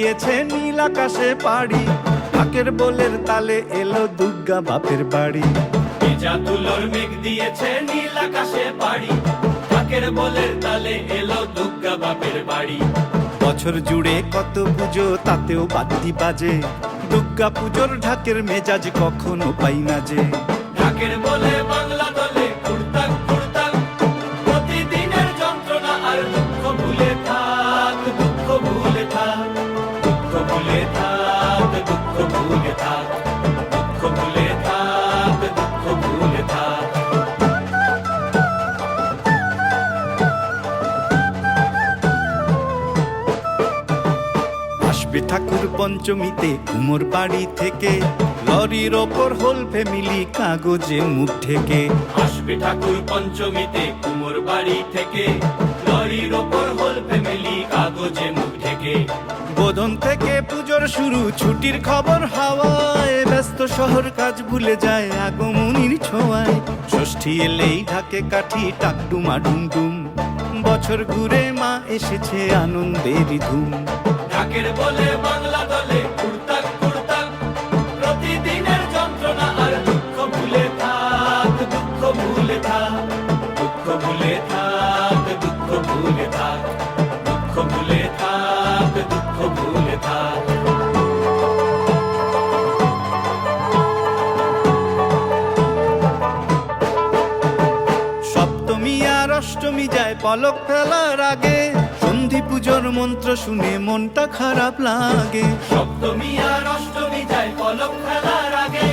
দিয়েছে নীল আকাশে পাড়ি। ঢাকের বোলের তালে এলো দুর্গা বাপের বাড়ি। ভেজা তুলোর মেঘ দিয়েছে নীল আকাশে পাড়ি। ঢাকের বলের তালে এলো দুর্গা বাপের বাড়ি। বছর জুড়ে কত পুজো তাতেও বাদ্যি বাজে। দুর্গা পুজোর ঢাকের মেজাজ কখনো পাই না যে। ঢাকের বলে বাংলা পঞ্চমীতে কুমোর বাড়ি থেকে। লরির ওপর হোল ফ্যামিলি কাগজে মুখ থেকে আসবে ঠাকুর পঞ্চমীতে কুমোর বাড়ি থেকে। লরির ওপর হোল ফ্যামিলি কাগজে মুখ থেকে বোধন থেকে পুজোর শুরু ছুটির খবর হাওয়ায়। ব্যস্ত শহর কাজ ভুলে যায় আগমনির ছোঁয়ায়। ষষ্ঠী এলেই ঢাকে কাঠি টাকডুমা ডুমডুম। বছর ঘুরে মা এসেছে আনন্দেরই ধুম। ঢাকের বলে বাংলা ফেলার আগে সন্ধি পুজোর মন্ত্র শুনে মনটা খারাপ লাগে। সপ্তমী আর অষ্টমী যায় পলক খেলার আগে।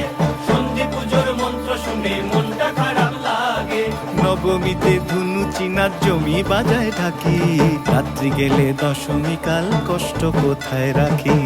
সন্ধি পুজোর মন্ত্র শুনে মনটা খারাপ লাগে। নবমীতে ধুনু চিনার জমি বাজায় থাকি রাত্রি গেলে দশমী কাল কষ্ট কোথায় রাখি?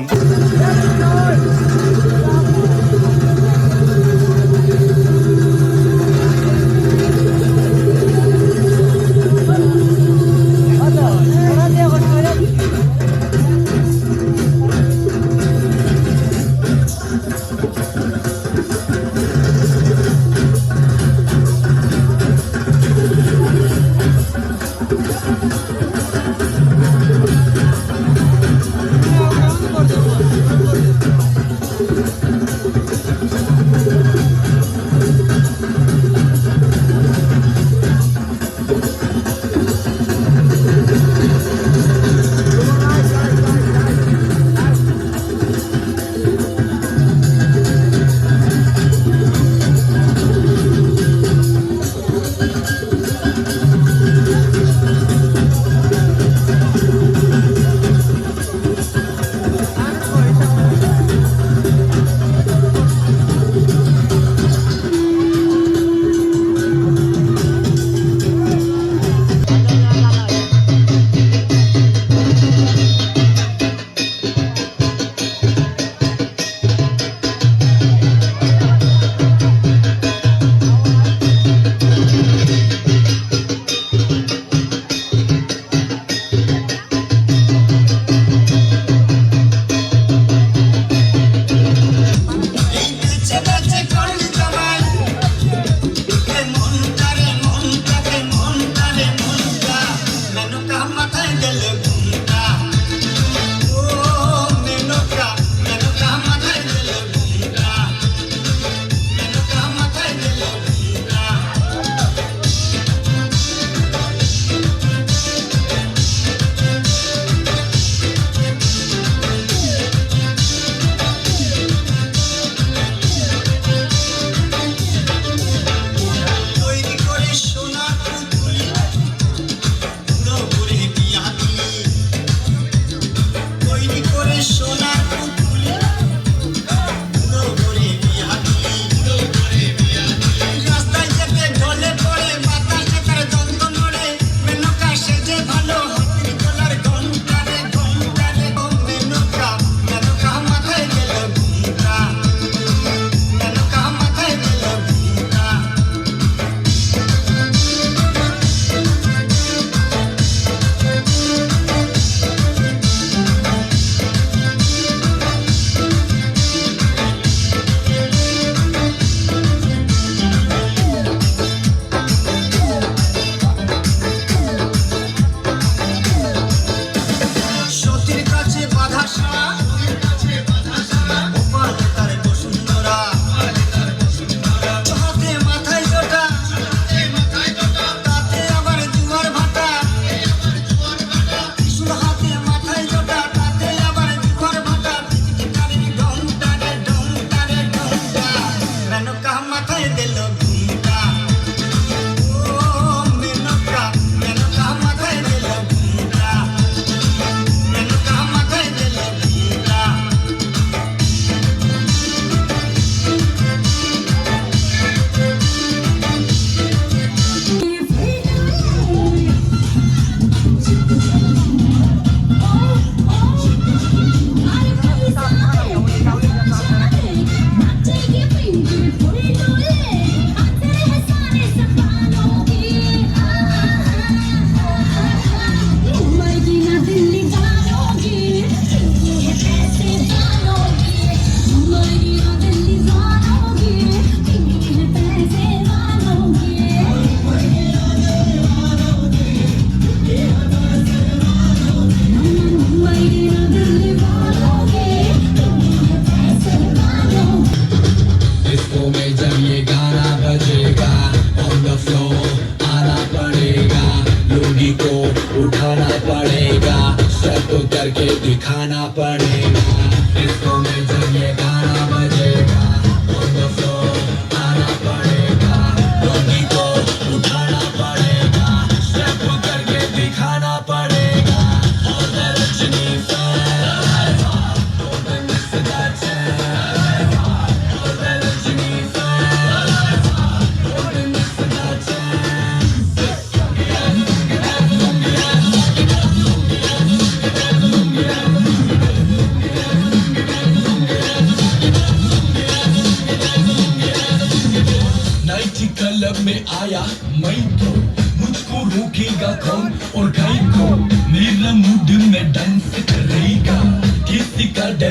करके दिखाना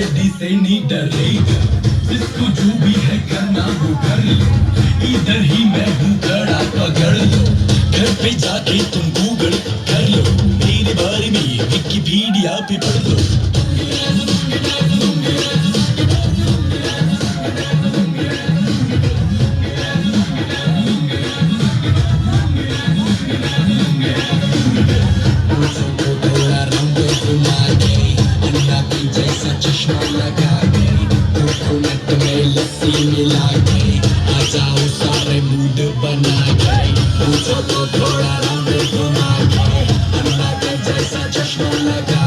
डैडी से नहीं डरेगा जिसको जो भी है करना वो कर लो। इधर ही मैं हूँ कड़ा पकड़ लो। घर पे जाके तुम गूगल कर लो। मेरे बारे में विकिपीडिया पे पढ़ लो। मूड बना के मुझको थोड़ा रंग घुमा के अन्ना की जैसा चश्मा लगा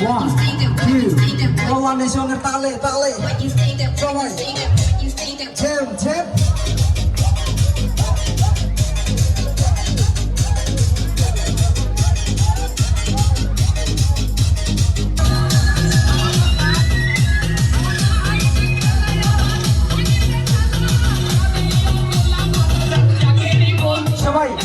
One, two, lawan lesioner tali, on, Sawai. Jam, come on.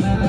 love.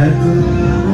Echo